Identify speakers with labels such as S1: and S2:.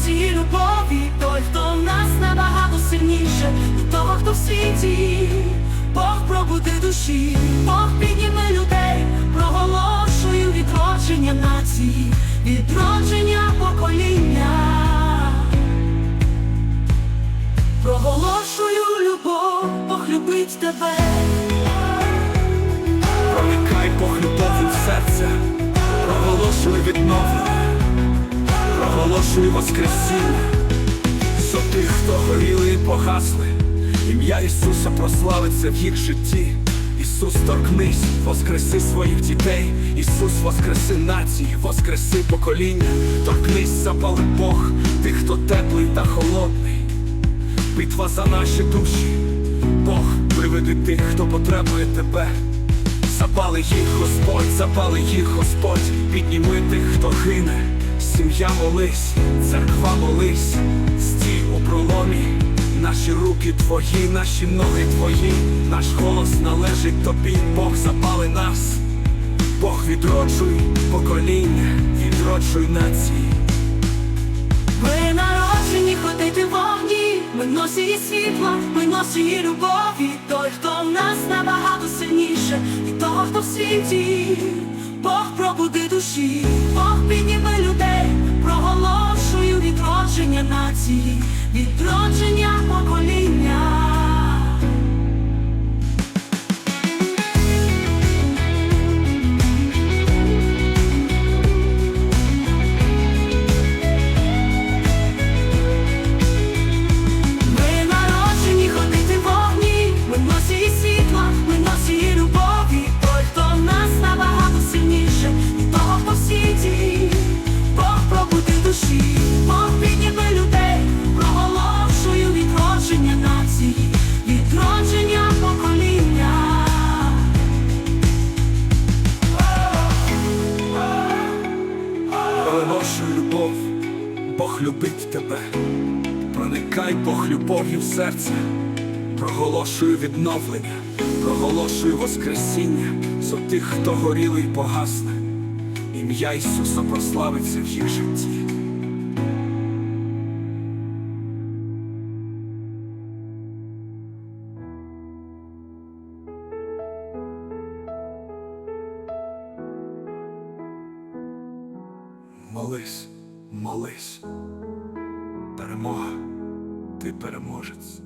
S1: Ось її любові, той, хто в нас набагато сильніше, того, хто в світі, Бог пробуди душі, Бог підніме людей, проголошую відродження нації, відродження покоління, проголошую любов, Бог любить тебе,
S2: проникай Бог любов у серце, проголошую відновлення проголошуй воскресіння, Со тих, хто горіли погасли, ім'я Ісуса прославиться в їх житті. Ісус, торкнись, воскреси своїх дітей, Ісус, воскреси нації, воскреси покоління, торкнись, запали Бог, тих, хто теплий та холодний. Битва за наші душі, Бог приведи тих, хто потребує тебе. Запали їх Господь, запали їх Господь, підніми тих, хто гине, сім'я молись, церква молись, стій у проломі, наші руки твої, наші ноги твої, наш голос належить тобі, Бог запали нас, Бог відроджуй покоління, відроджуй нації.
S1: Ми народжені ходити вогні, ми носії світла, ми носії любові. Той, хто в нас набагато сильніше, і того, хто в світі, Бог пробуди душі, Бог підніме людей,
S2: Любить тебе, проникай Бог любов'ю в серце, проголошую відновлення, проголошую воскресіння. За тих, хто горіли й погасне, ім'я Ісуса прославиться в їх житті. Молись, молись. Перемога, ти переможець.